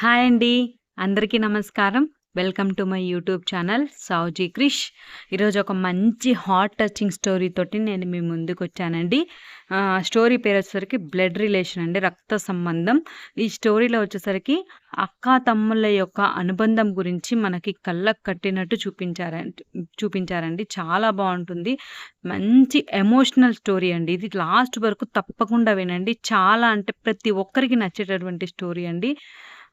Hi అండి. అందరికీ నమస్కారం. Welcome to my YouTube channel Savuji Krish. ఈరోజు ఒక మంచి హాట్ టచింగ్ స్టోరీ తోటి నేను మీ ముందుకొచ్చానండి. వచ్చానండి స్టోరీ పేరొచ్చేసరికి బ్లడ్ రిలేషన్ అండి. రక్త సంబంధం. ఈ స్టోరీలో వచ్చేసరికి అక్కా, తమ్ముళ్ళ యొక్క అనుబంధం గురించి మనకి కళ్ళకు కట్టినట్టు చూపించారండి చూపించారండి. చాలా బాగుంటుంది మంచి ఎమోషనల్ స్టోరీ అండి. ఇది లాస్ట్ వరకు తప్పకుండా వినండి. చాలా అంటే ప్రతి ఒక్కరికి నచ్చేటటువంటి స్టోరీ అండి.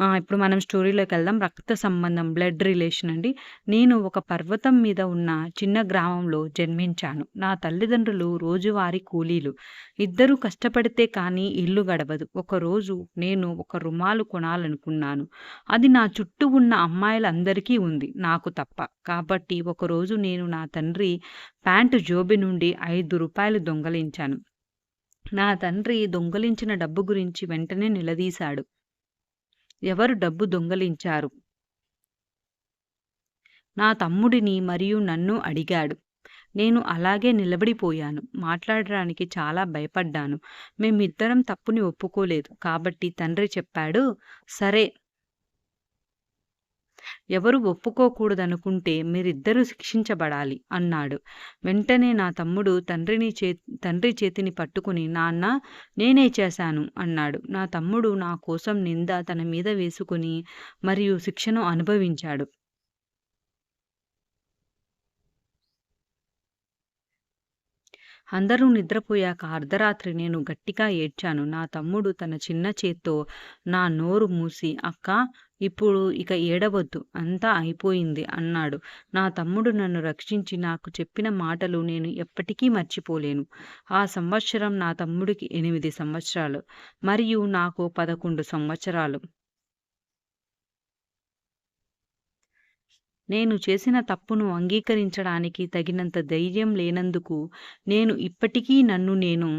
ఇప్పుడు మనం స్టోరీలోకి వెళ్దాం రక్త సంబంధం బ్లడ్ రిలేషన్ అండి. నేను ఒక పర్వతం మీద ఉన్న చిన్న గ్రామంలో జన్మించాను. నా తల్లిదండ్రులు రోజువారి కూలీలు. ఇద్దరూ కష్టపడితే కానీ ఇల్లు గడవదు. ఒకరోజు నేను ఒక రుమాలు కొనాలనుకున్నాను. అది నా చుట్టూ ఉన్న అమ్మాయిలందరికీ ఉంది. నాకు తప్ప. కాబట్టి ఒకరోజు నేను నా తండ్రి ప్యాంటు జోబి నుండి ఐదు రూపాయలు దొంగిలించాను. నా తండ్రి దొంగలించిన డబ్బు గురించి వెంటనే నిలదీశాడు. ఎవరు డబ్బు దొంగిలించారు? నా తమ్ముడిని మరియు నన్ను అడిగాడు. నేను అలాగే నిలబడిపోయాను. మాట్లాడడానికి చాలా భయపడ్డాను. మేమిద్దరం తప్పుని ఒప్పుకోలేదు. కాబట్టి తండ్రి చెప్పాడు. సరే. ఎవరు ఒప్పుకోకూడదనుకుంటే మీరిద్దరూ శిక్షించబడాలి అన్నాడు. వెంటనే నా తమ్ముడు తండ్రిని చే తండ్రి చేతిని పట్టుకుని నాన్న నేనే చేశాను అన్నాడు. నా తమ్ముడు నా కోసం నింద తన మీద వేసుకుని మరియు శిక్షను అనుభవించాడు. అందరూ నిద్రపోయాక అర్ధరాత్రి నేను గట్టిగా ఏడ్చాను. నా తమ్ముడు తన చిన్న చేత్తో నా నోరు మూసి అక్కా! ఇప్పుడు ఇక ఏడవద్దు అంతా అయిపోయింది అన్నాడు. నా తమ్ముడు నన్ను రక్షించి నాకు చెప్పిన మాటలు నేను ఎప్పటికీ మర్చిపోలేను. ఆ సంవత్సరం నా తమ్ముడికి ఎనిమిది సంవత్సరాలు మరియు నాకు 11 సంవత్సరాలు. నేను చేసిన తప్పును అంగీకరించడానికి తగినంత ధైర్యం లేనందుకు నేను ఇప్పటికీ నన్ను నేను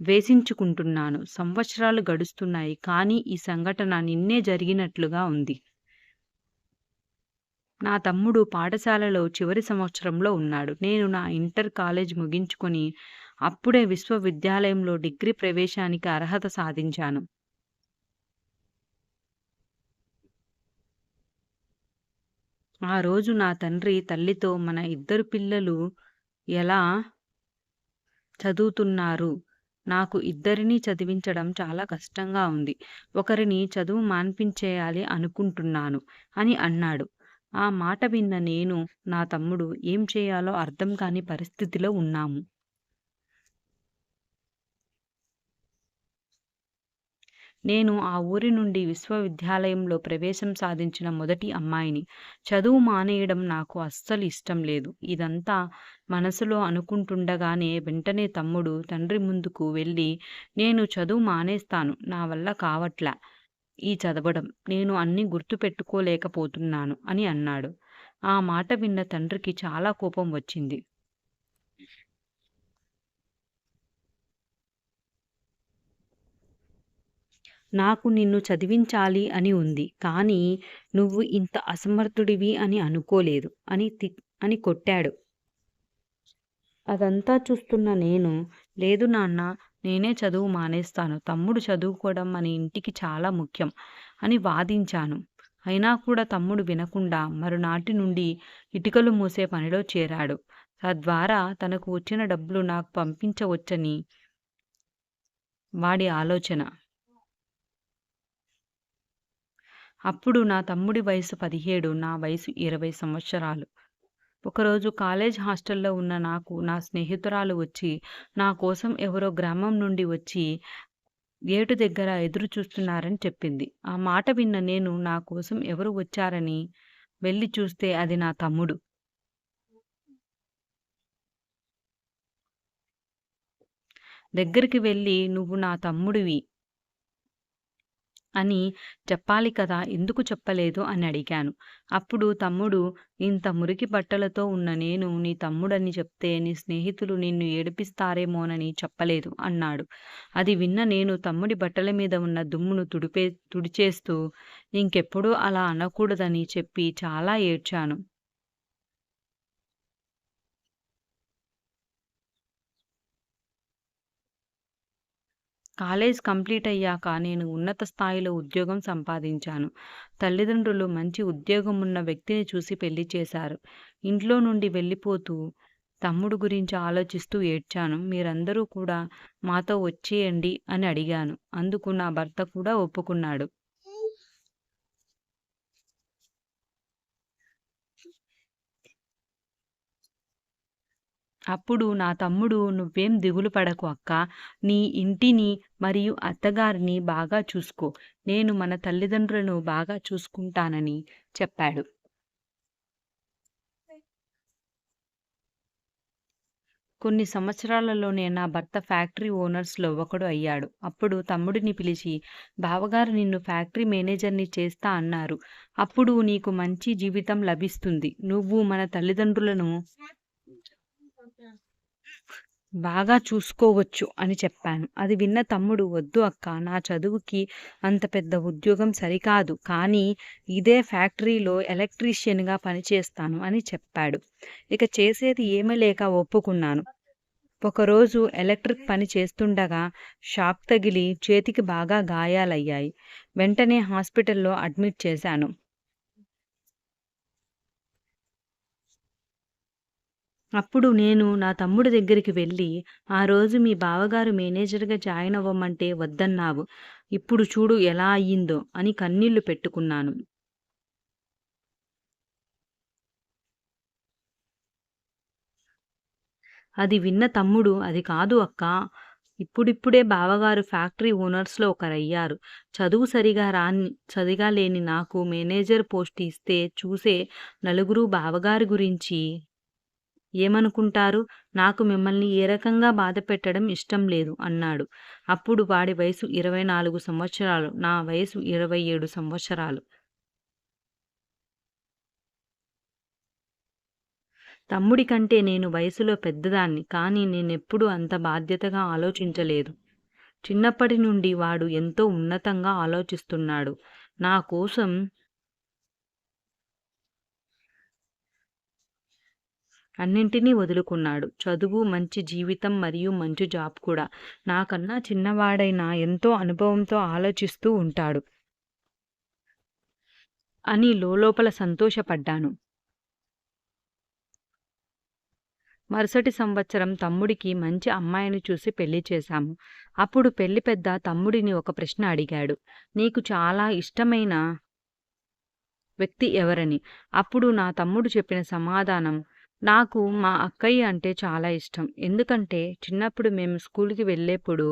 వేసించుకుంటున్నాను సంవత్సరాలు గడుస్తున్నాయి. కానీ ఈ సంఘటన నిన్నే జరిగినట్లుగా ఉంది. నా తమ్ముడు పాఠశాలలో చివరి సంవత్సరంలో ఉన్నాడు. నేను నా ఇంటర్ కాలేజ్ ముగించుకొని అప్పుడే విశ్వవిద్యాలయంలో డిగ్రీ ప్రవేశానికి అర్హత సాధించాను. ఆ రోజు నా తండ్రి తల్లితో మన ఇద్దరు పిల్లలు ఎలా చదువుతున్నారు? నాకు ఇద్దరినీ చదివించడం చాలా కష్టంగా ఉంది. ఒకరిని చదువు మాన్పించేయాలి అనుకుంటున్నాను అని అన్నాడు. ఆ మాట విన్న నేను, నా తమ్ముడు ఏం చేయాలో అర్థం కాని పరిస్థితిలో ఉన్నాము. నేను ఆ ఊరి నుండి విశ్వవిద్యాలయంలో ప్రవేశం సాధించిన మొదటి అమ్మాయిని. చదువు మానేయడం నాకు అస్సలు ఇష్టం లేదు. ఇదంతా మనసులో అనుకుంటుండగానే వెంటనే తమ్ముడు తండ్రి ముందుకు వెళ్ళి నేను చదువు మానేస్తాను. నా వల్ల కావట్లా ఈ చదవడం. నేను అన్నీ గుర్తుపెట్టుకోలేకపోతున్నాను అని అన్నాడు. ఆ మాట విన్న తండ్రికి చాలా కోపం వచ్చింది. నాకు నిన్ను చదివించాలి అని ఉంది. కానీ నువ్వు ఇంత అసమర్థుడివి అని అనుకోలేదు అని తి అని కొట్టాడు. అదంతా చూస్తున్న నేను, లేదు నాన్న నేనే చదువు మానేస్తాను. తమ్ముడు చదువుకోవడం మన ఇంటికి చాలా ముఖ్యం అని వాదించాను. అయినా కూడా తమ్ముడు వినకుండా మరునాటి నుండి ఇటుకలు మూసే పనిలో చేరాడు. తద్వారా తనకు వచ్చిన డబ్బులు నాకు పంపించవచ్చని వాడి ఆలోచన. అప్పుడు నా తమ్ముడి వయసు 17 నా వయసు 20 సంవత్సరాలు. ఒకరోజు కాలేజ్ హాస్టల్లో ఉన్న నాకు నా స్నేహితురాలు వచ్చి నా కోసం ఎవరో గ్రామం నుండి వచ్చి గేటు దగ్గర ఎదురు చూస్తున్నారని చెప్పింది. ఆ మాట విన్న నేను నా కోసం ఎవరు వచ్చారని వెళ్ళి చూస్తే అది నా తమ్ముడు. దగ్గరికి వెళ్ళి నువ్వు నా తమ్ముడివి అని చెప్పాలి కదా! ఎందుకు చెప్పలేదు అని అడిగాను. అప్పుడు తమ్ముడు ఇంత మురికి బట్టలతో ఉన్న నేను నీ తమ్ముడని చెప్తే నీ స్నేహితులు నిన్ను ఏడిపిస్తారేమోనని చెప్పలేదు అన్నాడు. అది విన్న నేను తమ్ముడి బట్టల మీద ఉన్న దుమ్మును తుడిపే తుడిచేస్తూ ఇంకెప్పుడూ అలా అనకూడదని చెప్పి చాలా ఏడ్చాను. కాలేజ్ కంప్లీట్ అయ్యాక నేను ఉన్నత స్థాయిలో ఉద్యోగం సంపాదించాను. తల్లిదండ్రులు మంచి ఉద్యోగం ఉన్న వ్యక్తిని చూసి పెళ్ళి చేశారు. ఇంట్లో నుండి వెళ్ళిపోతూ తమ్ముడు గురించి ఆలోచిస్తూ ఏడ్చాను. మీరందరూ కూడా మాతో వచ్చేయండి అని అడిగాను. అందుకు నా భర్త కూడా ఒప్పుకున్నాడు. అప్పుడు నా తమ్ముడు "నువ్వేం దిగులు పడకు అక్క నీ ఇంటిని మరియు అత్తగారిని బాగా చూసుకో. నేను మన తల్లిదండ్రులను బాగా చూసుకుంటానని" చెప్పాడు. కొన్ని సంవత్సరాలలోనే నా భర్త ఫ్యాక్టరీ ఓనర్స్‌లో ఒకడు అయ్యాడు. అప్పుడు తమ్ముడిని పిలిచి "బావగారు నిన్ను ఫ్యాక్టరీ మేనేజర్‌ని చేస్తా అన్నారు. అప్పుడు నీకు మంచి జీవితం లభిస్తుంది. నువ్వు మన తల్లిదండ్రులను బాగా చూసుకోవచ్చు" అని చెప్పాను. అది విన్న తమ్ముడు "వద్దు అక్క నా చదువుకి అంత పెద్ద ఉద్యోగం సరికాదు. కానీ ఇదే ఫ్యాక్టరీలో ఎలక్ట్రీషియన్‌గా పనిచేస్తాను" అని చెప్పాడు. ఇక చేసేది ఏమీ లేక ఒప్పుకున్నాను. ఒకరోజు ఎలక్ట్రిక్ పని చేస్తుండగా షాక్ తగిలి చేతికి బాగా గాయాలయ్యాయి. వెంటనే హాస్పిటల్‌లో అడ్మిట్ చేశాను. అప్పుడు నేను నా తమ్ముడి దగ్గరికి వెళ్ళి "ఆ రోజు మీ బావగారు మేనేజర్‌గా జాయిన్ అవ్వమంటే వద్దన్నావు. ఇప్పుడు చూడు ఎలా అయ్యిందో" అని కన్నీళ్ళు పెట్టుకున్నాను. అది విన్న తమ్ముడు "అది కాదు అక్కా! ఇప్పుడిప్పుడే బావగారు ఫ్యాక్టరీ ఓనర్స్‌లో ఒకరయ్యారు. చదువు సరిగా రాని సరిగా లేని నాకు మేనేజర్ పోస్ట్ ఇస్తే చూసే నలుగురు బావగారి గురించి ఏమనుకుంటారు? నాకు మిమ్మల్ని ఏ రకంగా బాధ పెట్టడం ఇష్టం లేదు" అన్నాడు. అప్పుడు వాడి వయసు ఇరవై నాలుగు సంవత్సరాలు. నా వయసు ఇరవై ఏడు సంవత్సరాలు. తమ్ముడి కంటే నేను వయసులో పెద్దదాన్ని. కానీ నేనెప్పుడూ అంత బాధ్యతగా ఆలోచించలేదు. చిన్నప్పటి నుండి వాడు ఎంతో ఉన్నతంగా ఆలోచిస్తున్నాడు. నా కోసం అన్నింటినీ వదులుకున్నాడు. చదువు, మంచి జీవితం మరియు మంచి జాబ్ కూడా. నాకన్నా చిన్నవాడైనా ఎంతో అనుభవంతో ఆలోచిస్తూ ఉంటాడు అని లోలోపల సంతోషపడ్డాను. మరుసటి సంవత్సరం తమ్ముడికి మంచి అమ్మాయిని చూసి పెళ్ళి చేశాము. అప్పుడు పెళ్ళి పెద్ద తమ్ముడిని ఒక ప్రశ్న అడిగాడు. "నీకు చాలా ఇష్టమైన వ్యక్తి ఎవరని?" అప్పుడు నా తమ్ముడు చెప్పిన సమాధానం "నాకు మా అక్కయ్య అంటే చాలా ఇష్టం. ఎందుకంటే చిన్నప్పుడు మేము స్కూల్కి వెళ్ళేప్పుడు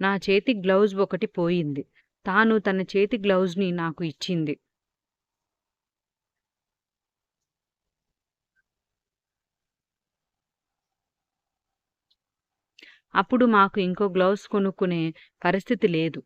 నా చేతి గ్లౌజ్ ఒకటి పోయింది. తాను తన చేతి గ్లౌజ్‌ని నాకు ఇచ్చింది. అప్పుడు మాకు ఇంకో గ్లౌస్ కొనుక్కునే పరిస్థితి లేదు.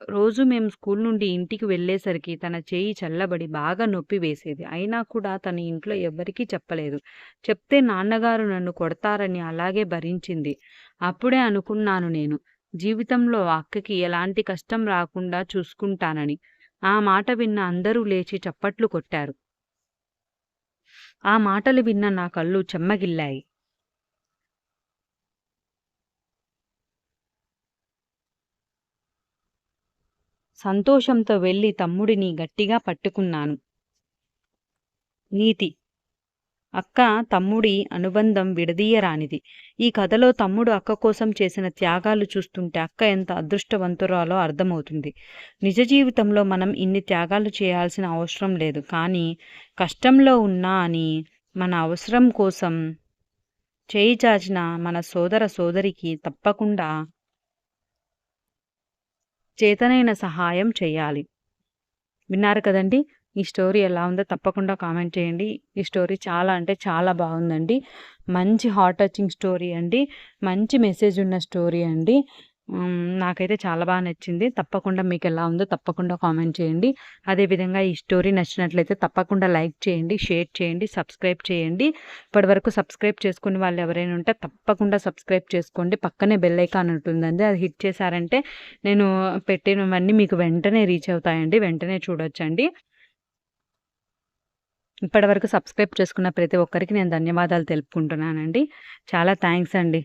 రోజు మేము స్కూల్ నుండి ఇంటికి వెళ్ళేసరికి తన చేయి చల్లబడి బాగా నొప్పి వేసేది. అయినా కూడా తన ఇంట్లో ఎవ్వరికీ చెప్పలేదు. చెప్తే నాన్నగారు నన్ను కొడతారని అలాగే భరించింది. అప్పుడే అనుకున్నాను నేను, జీవితంలో అక్కకి ఎలాంటి కష్టం రాకుండా చూసుకుంటానని. ఆ మాట విన్న అందరూ లేచి చప్పట్లు కొట్టారు. ఆ మాటలు విన్న నా కళ్ళు చెమ్మగిల్లాయి. సంతోషంతో వెళ్ళి తమ్ముడిని గట్టిగా పట్టుకున్నాను. నీతి అక్క తమ్ముడి అనుబంధం విడదీయరానిది. ఈ కథలో తమ్ముడు అక్క కోసం చేసిన త్యాగాలు చూస్తుంటే అక్క ఎంత అదృష్టవంతురాలో అర్థమవుతుంది. నిజ జీవితంలో మనం ఇన్ని త్యాగాలు చేయాల్సిన అవసరం లేదు. కానీ కష్టంలో ఉన్నా అని మన అవసరం కోసం చేయి చాచిన మన సోదర సోదరికి తప్పకుండా చేతనైన సహాయం చేయాలి. విన్నారు కదండీ! ఈ స్టోరీ ఎలా ఉందో తప్పకుండా కామెంట్ చేయండి. ఈ స్టోరీ చాలా అంటే చాలా బాగుందండి. మంచి హార్ట్ టచింగ్ స్టోరీ అండి. మంచి మెసేజ్ ఉన్న స్టోరీ అండి. నాకైతే చాలా బాగా నచ్చింది. తప్పకుండా మీకు ఎలా ఉందో తప్పకుండా కామెంట్ చేయండి. అదేవిధంగా ఈ స్టోరీ నచ్చినట్లయితే తప్పకుండా లైక్ చేయండి, షేర్ చేయండి, సబ్స్క్రైబ్ చేయండి. ఇప్పటివరకు సబ్స్క్రైబ్ చేసుకుని వాళ్ళు ఎవరైనా ఉంటే తప్పకుండా సబ్స్క్రైబ్ చేసుకోండి. పక్కనే బెల్ ఐకాన్ ఉంటుందండి. అది హిట్ చేశారంటే నేను పెట్టినవన్నీ మీకు వెంటనే రీచ్ అవుతాయండి. వెంటనే చూడొచ్చండి. ఇప్పటివరకు సబ్స్క్రైబ్ చేసుకున్న ప్రతి ఒక్కరికి నేను ధన్యవాదాలు తెలుపుకుంటున్నానండి. చాలా థ్యాంక్స్ అండి.